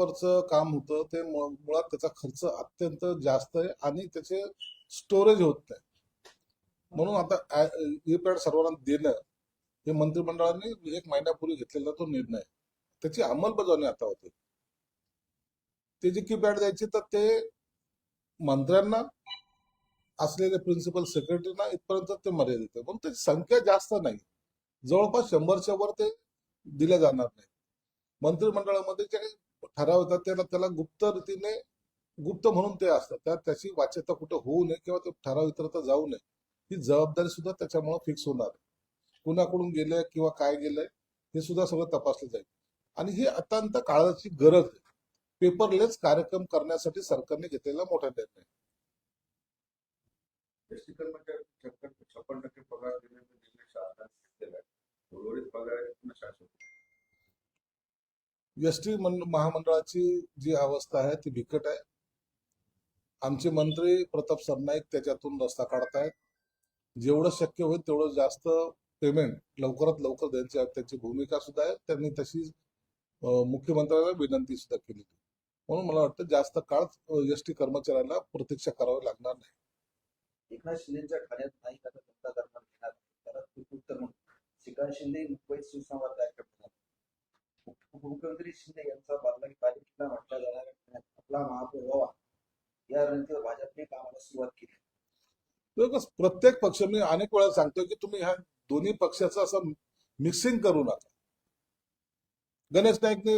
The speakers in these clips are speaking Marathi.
पेपरचं काम होतं ते मुळात त्याचा खर्च अत्यंत जास्त आहे आणि त्याचे स्टोरेज होत नाही. म्हणून आता ई पॅड सर्वांना देणं हे मंत्रिमंडळाने एक महिन्यापूर्वी घेतलेला तो निर्णय. त्याची अंमलबजावणी आता होते. ते जे कीपॅड द्यायचे तर ते मंत्र्यांना असलेले प्रिन्सिपल सेक्रेटरीना इथपर्यंत ते मर्यादित आहे. म्हणून त्याची संख्या जास्त नाही. जवळपास शंभरच्या वर ते दिले जाणार नाही. मंत्रिमंडळामध्ये जे काही ठराव येतात त्याला त्याला गुप्त रीतीने गुप्त म्हणून ते असतात. त्यात त्याची वाच्यता कुठे होऊ नये किंवा ते ठराव इतरता जाऊ नये ही जबाबदारी सुद्धा त्याच्यामुळे फिक्स होणार आहे. कुणाकडून गेलंय किंवा काय गेलंय हे सुद्धा सगळं तपासलं जाईल. आणि ही अत्यंत काळाची गरज आहे. पेपरलेस कार्यक्रम करण्यासाठी सरकारने घेतलेला मोठा निर्णय. छप्पन टक्के पगार आहे. उर्वरित पगार एस टी महामंडळाची जी अवस्था आहे ती बिकट आहे. आमचे मंत्री प्रताप सरनाईक त्याच्यातून रस्ता काढतायत. जेवढं शक्य होईल तेवढं जास्त पेमेंट लवकरात लवकर द्यायची त्याची भूमिका सुद्धा आहे. त्यांनी तशी अं, मुख्यमंत्र्यांना विनंती सुद्धा केली. म्हणून मला वाटतं जास्त काळ एसटी कर्मचाऱ्यांना प्रतीक्षा करावी लागणार नाही. एकनाथ शिंदेच्या खाण्यात नाही आता शिंदे मुंबईत शिवसंवाद मुख्यमंत्री शिंदे यांचा बारलागी पालिकेला म्हटला जाणाऱ्या आपला महापौर व्हावा या रणनीतीवर भाजपने कामाला सुरुवात केली. प्रत्येक पक्ष मी अनेक वेळा सांगतो की तुम्ही ह्या दोन्ही पक्षाचं असं मिक्सिंग करू नका. गणेश नाईकने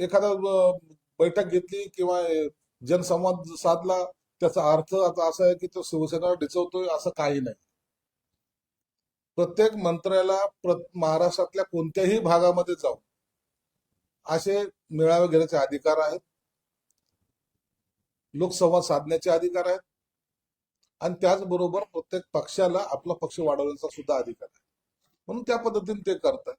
एखादा बैठक घेतली किंवा जनसंवाद साधला त्याचा अर्थ आता असा आहे की तो शिवसेना डिचवतोय असं काही नाही. प्रत्येक मंत्र्याला महाराष्ट्रातल्या कोणत्याही भागामध्ये जाऊन असे मेळावे घेण्याचे अधिकार आहेत. लोकसंवाद साधण्याचे अधिकार आहेत. आणि त्याचबरोबर प्रत्येक पक्षाला आपला पक्ष वाढवण्याचा सुद्धा अधिकार आहे. म्हणून त्या पद्धतीने ते करतात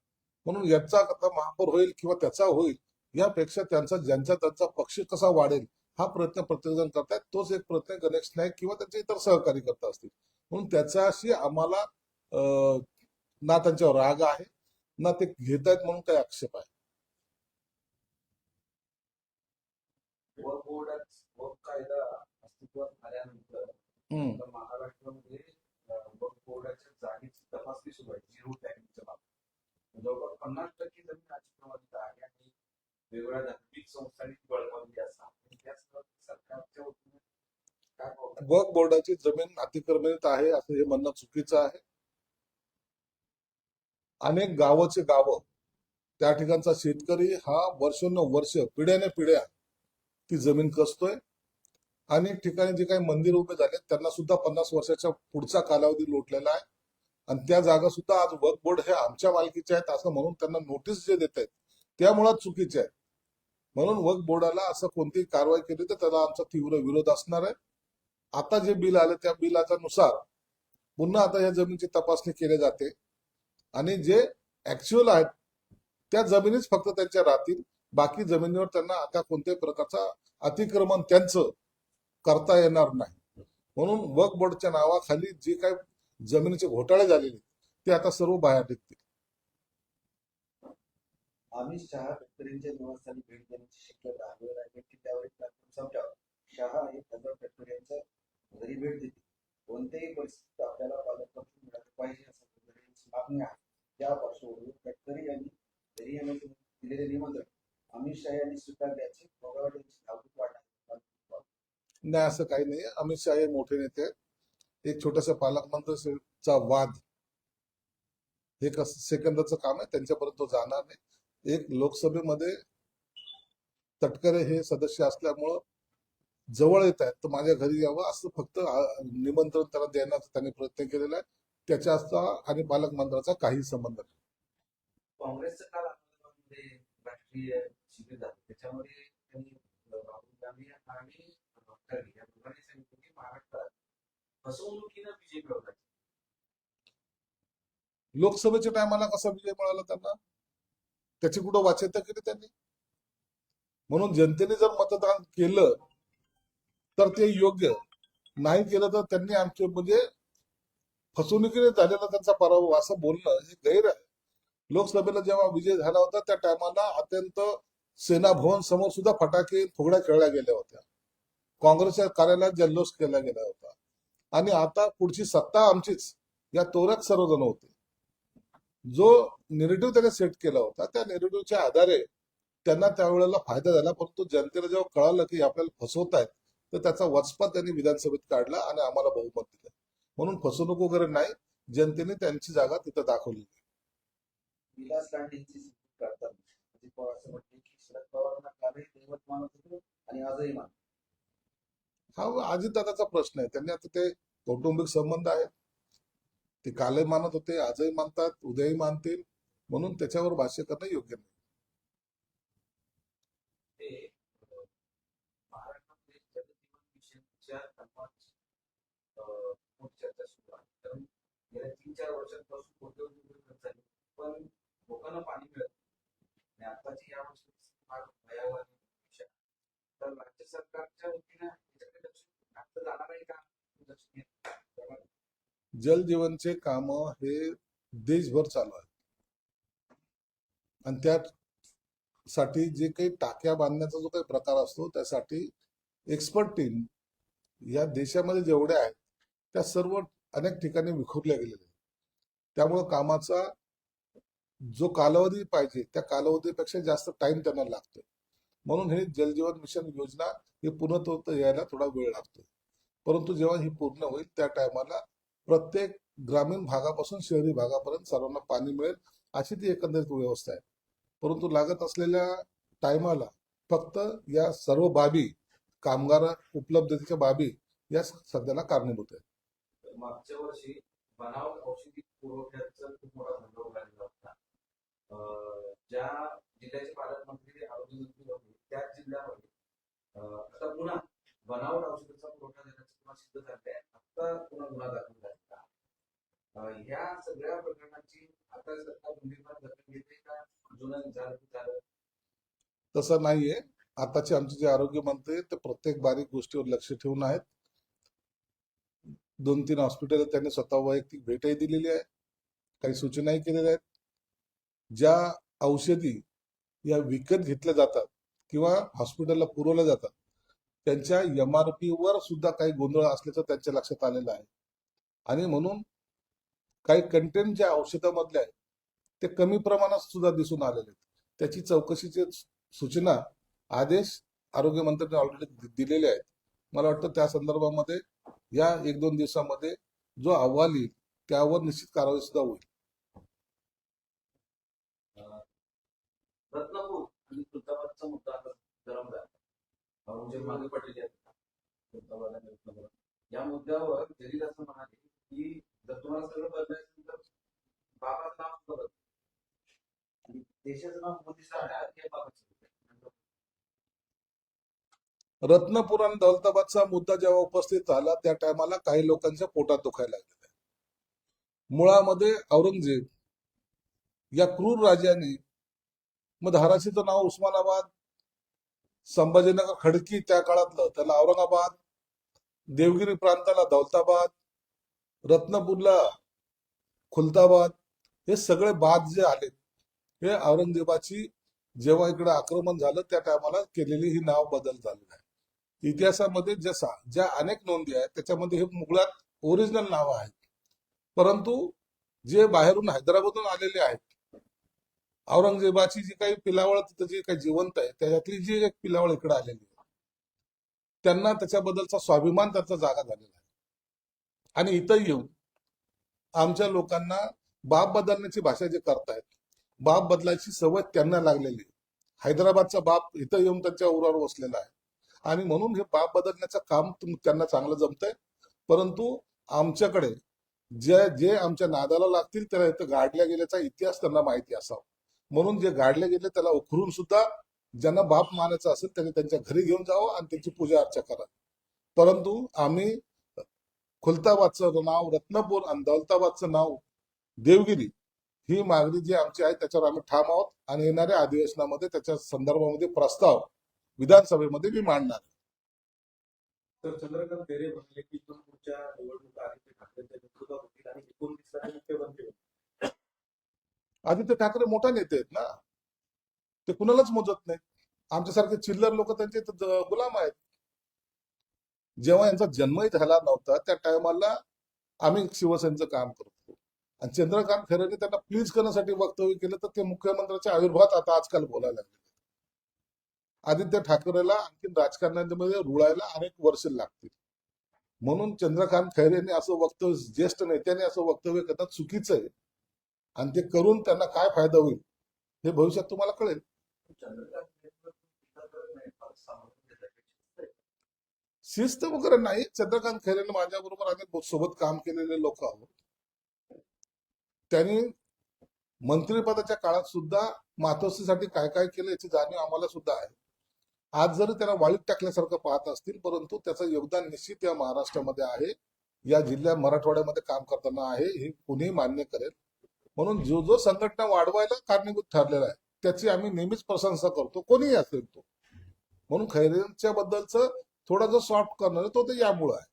म्हणून याचा आता महापौर होईल किंवा त्याचा होईल यापेक्षा त्यांचा ज्यांचा त्यांचा पक्ष कसा वाढेल हा प्रयत्न प्रत्येकजण करतायत. तोच एक प्रयत्न गणेश नाईक किंवा त्यांचे इतर सहकारी करता असतील. म्हणून त्याच्याशी आम्हाला ना त्यांच्यावर राग आहे. ना ते घेत आहेत म्हणून काही आक्षेप आहे. महाराष्ट्रामध्ये तपासणी सुरू आहे. झिरो टॅगिंगच्या बाबतीत. जवळपास पन्नास टक्के जमीन अतिक्रमणित आहे आणि वेगवेगळ्या धार्मिक संस्थांनी बळकावली असा आणि त्याच सरकारच्या वतीने काय पावलं? वक्फ बोर्डाची जमीन अतिक्रमित आहे असं हे म्हणणं चुकीचं आहे. अनेक गावाचे गावं त्या ठिकाणचा शेतकरी हा वर्षोनवर्ष पिढ्याने पिढ्या ती जमीन कसतोय. अनेक ठिकाणी जे काही मंदिर उभे झाले त्यांना सुद्धा पन्नास वर्षाच्या पुढचा कालावधी लोटलेला आहे. आणि त्या जागा सुद्धा आज वक्फ बोर्ड हे आमच्या मालकीच्या आहेत असं म्हणून त्यांना नोटीस जे देत आहेत त्या मुळात चुकीचे आहेत. म्हणून वक बोर्डाला असं कोणतीही कारवाई केली तर त्याला आमचा तीव्र विरोध असणार आहे. आता जे बिल आलं त्या बिलाच्या नुसार पुन्हा आता या जमिनीची तपासणी केली जाते. आणि जे ऍक्च्युअल आहेत त्या जमिनीच फक्त त्यांच्या राहतील. बाकी जमिनीवर त्यांना आता कोणत्याही प्रकारचा अतिक्रमण त्यांचं करता येणार नाही. म्हणून वक्फ बोर्डच्या नावाखाली जे काही जमिनीचे घोटाळे झालेले ते आता सर्व बाहेर निघतील. आम्ही शहा गडकरींच्या निवासस्थानी भेट देण्याची शक्यता आहे की त्यावेळी प्लॅटफॉर्म कार्यक्रम संपल्यावर शहा एक हजार गडकरींच्या घरी भेट देतील. कोणत्याही परिस्थितीत आपल्याला पालकमंत्री मिळाले पाहिजे असं मागणी आहे. त्या पार्श्वभूमीवर गडकरी यांनी घरी येण्याचे दिलेले निमंत्रण अमित शहा यांनी स्वीकारल्याचे पवार यांची धावपळ वाटणार नाही असं काही नाही. अमित शहा हे मोठे नेते आहेत. एक छोटासा पालकमंत्रीचा वाद. हे कस सेकंदाचं काम आहे. त्यांच्यापर्यंत तो जाणार नाही. एक लोकसभेमध्ये तटकरे हे सदस्य असल्यामुळं जवळ येत आहेत. तर माझ्या घरी यावं असं फक्त निमंत्रण त्याला देण्याचा त्यांनी प्रयत्न केलेला आहे. त्याच्याचा आणि पालकमंत्र्याचा काही संबंध नाही. काँग्रेसचं काल अहमदाबादमध्ये राष्ट्रीय शिबिर झालं. त्याच्यामध्ये त्यांनी राहुल गांधी आणि खरगे या दोघांनी सांगितलं की महाराष्ट्रात फसवणुकीनं बीजेपी होता लोकसभेच्या टायमाला कसा विजय मिळाला त्यांना? त्याची कुठं वाच्यता केली त्यांनी? म्हणून जनतेने जर मतदान केलं तर ते योग्य. नाही केलं तर त्यांनी आमचे म्हणजे फसवणुकीने झालेला त्यांचा पराभव असं बोलणं हे गैर आहे. लोकसभेला जेव्हा विजय झाला होता त्या टायमाला अत्यंत सेना भवन समोर सुद्धा फटाके फुगड्या खेळल्या गेल्या होत्या. काँग्रेसच्या कार्यालयात जल्लोष केला गेला होता. आणि आता पुढची सत्ता आमचीच या तोऱ्यात सर्वजण होते. जो नेरेटिव्ह त्याने सेट केला होता त्या नेरेटिव्हच्या आधारे त्यांना त्यावेळेला फायदा झाला परंतु जनतेला जेव्हा कळालं की आपल्याला फसवत आहेत तर त्याचा वचपा त्यांनी विधानसभेत काढला आणि आम्हाला बहुमत दिलं. म्हणून फसवणूक वगैरे नाही जनतेने त्यांची जागा तिथं दाखवली. विलास लांडेंची सुटका करताना अजित पवार असं म्हटले की शरद पवारांना कालही दैवत मानत होते आणि आजही मान हा अजितदादाचा प्रश्न आहे. त्यांनी आता ते कौटुंबिक संबंध आहेत. ते कालही मानत होते आजही मानतात उद्याही मानतील. म्हणून त्याच्यावर भाष्य करणं योग्य नाही अ, महाराष्ट्रामध्ये जलजीवन मिशनच्या कामात अ, मोठी चर्चा सुरू आहे कारण गेल्या तीन चार वर्षांपासून कोट्यवधी रुपये खर्च झाले पण लोकांना पाणी मिळत नाही. आणि आताची या वर्षी फार भयावह तर राज्य सरकारच्या वतीने याच्याकडे लक्ष घातलं जाणार आहे का? लक्ष घेत जल जीवनचे काम हे देशभर चालू आहेत. आणि त्यासाठी जे काही टाक्या बांधण्याचा जो काही प्रकार असतो त्यासाठी एक्सपर्ट टीम या देशामध्ये जेवढ्या आहेत त्या सर्व अनेक ठिकाणी विखुरल्या गेलेल्या आहेत. त्यामुळं कामाचा जो कालावधी पाहिजे त्या कालावधीपेक्षा जास्त टाइम त्यांना लागतोय. म्हणून हे जलजीवन मिशन योजना हे पूर्णत्व यायला थोडा वेळ लागतोय. परंतु जेव्हा ही पूर्ण होईल त्या टायमाला प्रत्येक ग्रामीण भागापासून शहरी भागापर्यंत सर्वांना पाणी मिळेल अशी ती एकंदरीत व्यवस्था आहे. परंतु लागत असलेल्या टायमाला फक्त या सर्व बाबी कामगार उपलब्धतेच्या बाबी या सध्याला कारणीभूत आहेत. मागच्या वर्षी बनावट औषधी पुरवठ्याचा खूप मोठा धंदा उभारलेला होता. ज्या जिल्ह्याचे पालकमंत्री आरोग्य मंत्री होते त्याच जिल्ह्यामध्ये आता पुन्हा बनावट औषधाचा पुरवठा देण्याचं पुन्हा सिद्ध झाले आता पुन्हा गुन्हा दाखल झालेला अं, ह्या सगळ्या प्रकरणाची आता सरकार गंभीरपणे दखल घेते का? जुनं झालं झालं तसं नाहीये. आताचे आमचे जे आरोग्य मंत्री ते प्रत्येक बारीक गोष्टीवर लक्ष ठेवून आहेत. दोन तीन हॉस्पिटल त्यांनी स्वतः वैयक्तिक भेटही दिलेली आहे. काही सूचनाही केलेल्या आहेत. ज्या औषधी या विकत घेतल्या जातात किंवा हॉस्पिटलला पुरवल्या जातात त्यांच्या एम आर पी वर सुद्धा काही गोंधळ असल्याचं त्यांच्या लक्षात आलेलं आहे. आणि म्हणून काही कंटेंट ज्या औषधामधले आहेत ते कमी प्रमाणात सुद्धा दिसून आलेले आहेत. त्याची चौकशीची सूचना आदेश आरोग्य मंत्र्यांनी ऑलरेडी दिलेले आहेत. मला वाटतं त्या संदर्भामध्ये या एक दोन दिवसामध्ये जो अहवाल येईल त्यावर निश्चित कारवाई सुद्धा होईल. रत्नापूर आणि खुलताबादचा मुद्दा आता गरम झाला. औरंगजेब मागे पडलेले आहेत. खुलताबाद आणि या मुद्द्यावर जलील असं म्हणाले की जर तुम्हाला सगळं बदलायचं तर बाबाचं नाव आणि देशाचं नाव हे बाबाचं रत्नपूर आणि दौलताबादचा मुद्दा जेव्हा उपस्थित झाला त्या टायमाला काही लोकांच्या पोटात दुखायला लागले. मुळामध्ये औरंगजेब या क्रूर राजाने मग धाराशीचं नाव उस्मानाबाद संभाजीनगर खडकी त्या काळातलं त्याला औरंगाबाद देवगिरी प्रांताला दौलताबाद रत्नपूरला खुलताबाद हे सगळे बाद जे आले हे औरंगजेबाची जेव्हा इकडे आक्रमण झालं त्या टायमाला केलेली ही नाव बदल झालेलं आहे. इतिहासामध्ये जसा ज्या अनेक नोंदी आहेत त्याच्यामध्ये हे मुघलात ओरिजिनल नाव आहेत. परंतु जे बाहेरून हैदराबादून आलेले आहेत औरंगजेबाची जी काही पिलावळ तिथं जी काही जिवंत आहे त्याच्यातली जी एक पिलावळ इकडे आलेली आहे त्यांना त्याच्याबद्दलचा स्वाभिमान त्यांचा जागा झालेला आहे. आणि इथं येऊन आमच्या लोकांना बाप बदलण्याची भाषा जे करतायत बाप बदलायची सवय त्यांना लागलेली आहे. हैदराबादचा बाप इथं येऊन त्यांच्या उरावर बसलेला आहे. आणि म्हणून हे बाप बदलण्याचं काम त्यांना चांगलं जमतंय. परंतु आमच्याकडे जे जे आमच्या नादाला लागतील त्याला इथं गाडल्या गेल्याचा इतिहास त्यांना माहिती असावा. म्हणून जे गाडले गेले त्याला उखरून सुद्धा ज्यांना बाप मानायचं असेल त्यांनी त्यांच्या घरी घेऊन जावं आणि त्यांची पूजा अर्चा करा परंतु आम्ही खुलताबादचं नाव रत्नपूर आणि दौलताबादचं नाव देवगिरी ही मागणी जी आमची आहे त्याच्यावर आम्ही ठाम आहोत आणि येणाऱ्या अधिवेशनामध्ये त्याच्या संदर्भामध्ये प्रस्ताव विधानसभेमध्ये मी मांडणार. तर चंद्रकांत खैरे म्हणाले की इथून पुढच्या निवडणुका आदित्य ठाकरेंच्या नेतृत्वात होतील आणि एकोणतीससाठी मुख्यमंत्री होतील. आदित्य ठाकरे मोठा नेते आहेत ना? ते कुणालाच मोजत नाही. आमच्यासारखे चिल्लर लोक त्यांचे गुलाम आहेत. जेव्हा यांचा जन्मही झाला नव्हता त्या टायमाला आम्ही शिवसेनेचं काम करतो. आणि चंद्रकांत खैरेने त्यांना प्लीज करण्यासाठी वक्तव्य केलं तर ते मुख्यमंत्र्याच्या आविर्भावात आता आजकाल बोलायला लागले. आदित्य ठाकरेला आणखी राजकारणामध्ये रुळायला अनेक वर्ष लागतील. म्हणून चंद्रकांत खैरेने असं वक्तव्य ज्येष्ठ नेत्याने असं वक्तव्य करणं चुकीचं आहे. आणि ते करून त्यांना काय फायदा होईल हे भविष्यात तुम्हाला कळेल. शिस्त वगैरे नाही. चंद्रकांत खैरेने माझ्या बरोबर आम्ही सोबत काम केलेले लोक आहोत. त्यांनी मंत्रिपदाच्या काळात सुद्धा मातोश्रीसाठी काय काय केलं याची जाणीव आम्हाला सुद्धा आहे. आज जरी त्याला वाळीत टाकल्यासारखं पाहत असतील परंतु त्याचं योगदान निश्चित या महाराष्ट्रामध्ये आहे. या जिल्ह्या मराठवाड्यामध्ये काम करताना आहे हे कुणीही मान्य करेल. म्हणून जो जो संघटना वाढवायला कारणीभूत ठरलेला आहे त्याची आम्ही नेहमीच प्रशंसा करतो. कोणीही असेल तो. म्हणून खैरेंच्या बद्दलचं थोडा जो सॉफ्ट करणार तो तर यामुळं आहे.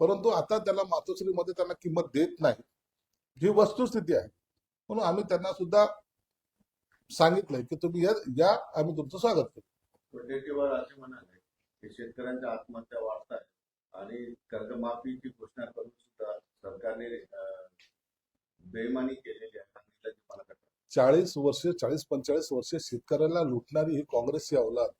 परंतु आता त्याला मातोश्रीमध्ये त्यांना किंमत देत नाही. ही वस्तुस्थिती आहे. म्हणून आम्ही त्यांना सुद्धा सांगितलंय की तुम्ही या या आम्ही तुमचं स्वागत करू वडेट्टीवार असे म्हणाले की शेतकऱ्यांच्या आत्महत्या वाढत आहेत आणि कर्जमाफीची घोषणा करून सुद्धा सरकारने बेमानी केलेली आहे. चाळीस वर्ष चाळीस पंचाळीस वर्ष शेतकऱ्याला लुटणारी ही काँग्रेसची अवलाद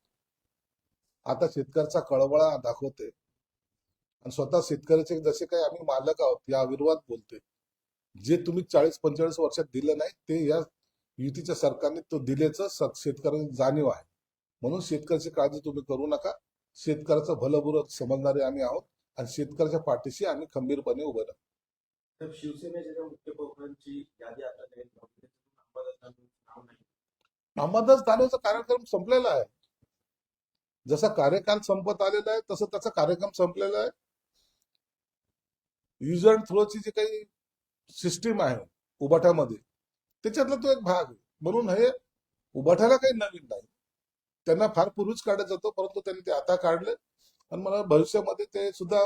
आता शेतकऱ्याचा कळवळा दाखवते. आणि स्वतः शेतकऱ्याचे जसे काही आम्ही मालक आहोत या विरोधात बोलते जे तुम्ही चाळीस पंचेचाळीस वर्षात दिलं नाही ते या युतीच्या सरकारने तो दिल्याचं शेतकऱ्यांना जाणीव आहे. म्हणून शेतकऱ्याची काळजी तुम्ही करू नका. शेतकऱ्याचं भलं बुरं समजणारे आम्ही आहोत आणि शेतकऱ्याच्या पाठीशी आम्ही खंबीरपणे उभं राहू. तर शिवसेनेच्या ज्या मुख्य प्रमुखांची यादी आता जाहीर झाली त्याच्यातून अंबादास दानवेंचं कार्यक्रम संपलेला आहे. जसा कार्यकाल संपत आलेला आहे तसं त्याचा कार्यक्रम संपलेला आहे. युज अँड थ्रोची जी काही सिस्टीम आहे उबाठामध्ये त्याच्यातला तो एक भाग आहे. म्हणून हे उबाठाला काही नवीन नाही. त्यांना फार पूर्वीच काढत जातो परंतु त्यांनी ते आता काढले. आणि मला भविष्यामध्ये ते सुद्धा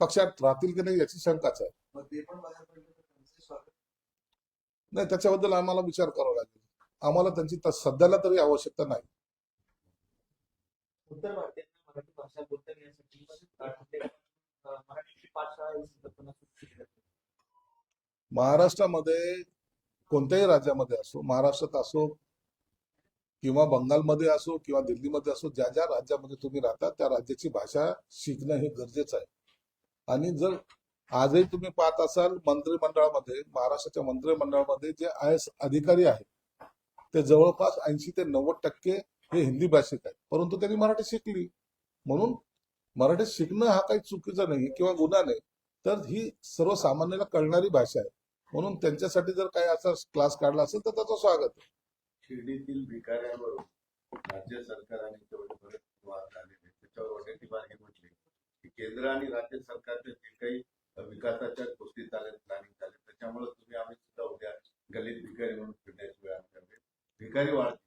पक्षात राहतील की नाही याची शंकाच आहे. नाही त्याच्याबद्दल आम्हाला विचार करावा लागेल. आम्हाला त्यांची सध्याला तरी आवश्यकता नाही. उत्तर भारतीयांना मराठी भाषा बोलता येण्यासाठी ही संकल्पना. महाराष्ट्रामध्ये कोणत्याही राज्यामध्ये असो महाराष्ट्रात असो किंवा बंगालमध्ये असो किंवा दिल्लीमध्ये असो ज्या ज्या राज्यामध्ये तुम्ही राहता त्या राज्याची भाषा शिकणं हे गरजेचं आहे. आणि जर आजही तुम्ही पाहत असाल मंत्रिमंडळामध्ये महाराष्ट्राच्या मंत्रिमंडळामध्ये जे आय एस अधिकारी आहेत ते जवळपास ऐंशी ते नव्वद टक्के हे हिंदी भाषिक आहेत. परंतु त्यांनी मराठी शिकली. म्हणून मराठी शिकणं हा काही चुकीचा नाही किंवा गुन्हा नाही तर ही सर्वसामान्याला कळणारी भाषा आहे. म्हणून त्यांच्यासाठी जर काही असा क्लास काढला असेल तर त्याचं स्वागत आहे. शिर्डीतील भिकाऱ्यांवर राज्य सरकार आणि तेवढे बरेच वाद झालेले त्याच्यावर वडेट्टीवार हे म्हटले की केंद्र आणि राज्य सरकारचे जे काही विकासाच्या गोष्टी झाल्या प्लॅनिंग झाले त्याच्यामुळे तुम्ही आम्ही सुद्धा उद्या गलित भिकारी म्हणून फिरण्याची वेळ आमच्याकडे भिकारी वाढते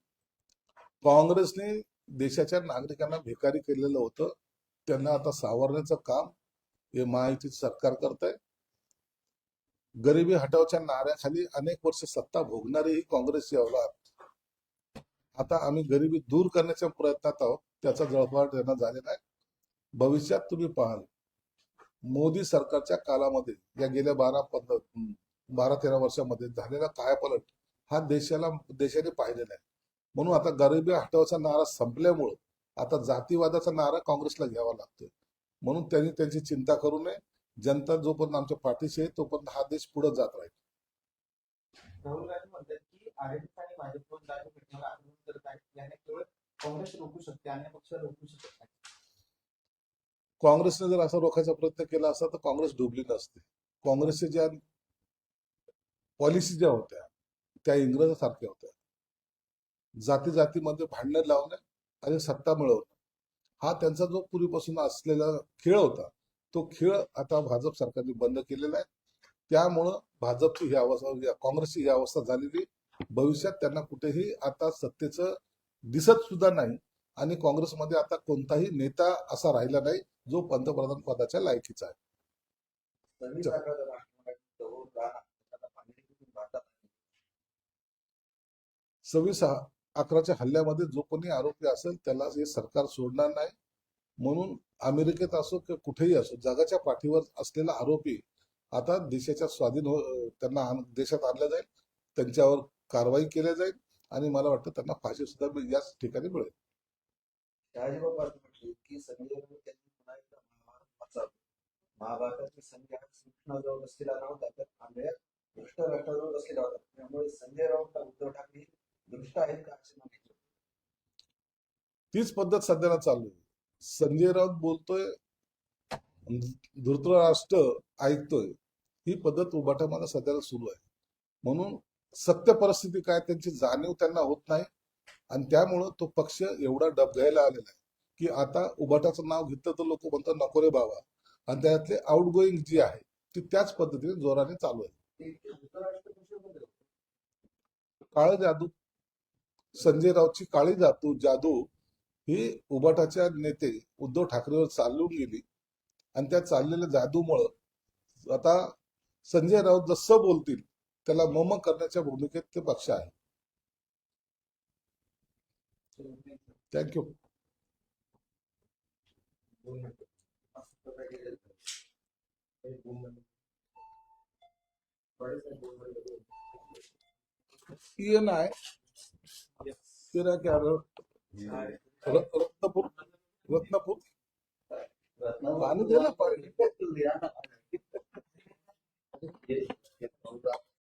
काँग्रेसने देशाच्या नागरिकांना भिकारी केलेलं होतं. त्यांना आता सावरण्याचं काम हे महायुतीचं सरकार करत आहे गरिबी हटावच्या नाऱ्याखाली अनेक वर्ष सत्ता भोगणारी ही काँग्रेसची यावला आता आम्ही गरिबी दूर करण्याच्या प्रयत्नात आहोत. त्याचा जळफाळ त्यांना झालेला आहे. भविष्यात तुम्ही पाहाल. मोदी सरकारच्या कालामध्ये या गेल्या बारा पंधरा बारा तेरा वर्षामध्ये झालेला कायापलट हा देशाला देशाने पाहिलेला आहे. म्हणून आता गरिबी हटवाचा नारा संपल्यामुळं आता जातीवादाचा नारा काँग्रेसला घ्यावा लागतोय. म्हणून त्यांनी त्यांची चिंता करू नये. जनता जोपर्यंत आमच्या पाठीशी आहे तोपर्यंत हा देश पुढे जात राहील. राहुल आणि भाजपवर राज्य घटनेवर आक्रमण करत आहेत. याने केवळ काँग्रेस रोखू शकते अन्य पक्ष रोखू शकत नाही काँग्रेसने जर असा रोखायचा प्रयत्न केला असता तर काँग्रेस डुबली नसते काँग्रेसच्या ज्या पॉलिसी ज्या होत्या त्या इंग्रजासारख्या होत्या. जाती जातीमध्ये भांडणं लावणं आणि सत्ता मिळवणं हा त्यांचा जो पूर्वीपासून असलेला खेळ होता तो खेळ आता भाजप सरकारने बंद केलेला आहे. त्यामुळं भाजपची ही अवस्था काँग्रेसची ही अवस्था झालेली भविष्यात त्यांना कुठेही आता सत्तेचं दिसत सुद्धा नाही आणि काँग्रेसमध्ये आता कोणताही नेता असा राहिला नाही जो पंतप्रधान पदाच्या लायकीचा आहे. सव्वीस अकराच्या हल्ल्यामध्ये जो कोणी आरोपी असेल त्याला हे सरकार सोडणार नाही. म्हणून अमेरिकेत असो किंवा कुठेही असो जगाच्या पाठीवर असलेला आरोपी आता देशाच्या स्वाधीन हो त्यांना देशात आणलं जाईल. त्यांच्यावर कारवाई केली जाईल आणि मला वाटतं त्यांना फाशी सुद्धा याच ठिकाणी मिळेल. संजय राऊत संजय कृष्णाजवळ बसलेला नव्हता तर आंधळ्या दुष्ट राष्ट्राजवळ बसलेला होता त्यामुळे संजय राऊतला उद्धव ठाकरे दृष्ट आहेत का असे म्हणायचे? तीच पद्धत सध्याला चालू आहे. संजय राऊत बोलतोय धृतराष्ट्र ऐकतोय ही पद्धत उभाटामध्ये सध्याला सुरू आहे. म्हणून सत्य परिस्थिती काय त्यांची जाणीव त्यांना होत नाही. आणि त्यामुळं तो पक्ष एवढा डबघायला आलेला आहे की आता उभाटाचं नाव घेतलं तर लोक म्हणतात नको रे बाबा. आणि त्यातले आउटगोईंग जी आहे ती त्याच पद्धतीने जोराने चालू आहे. काळ जादू संजय राऊतची काळी जादू जादू ही उभटाच्या नेते उद्धव ठाकरेवर चालून गेली. आणि त्या चाललेल्या जादूमुळं आता संजय राऊत जसं बोलतील त्याला मम करण्याच्या भूमिकेत ते पक्ष आहे थँक्यू नाही. नाही. ये नाही क्या रत्नपूर रत्नपूर. रत्नागिरी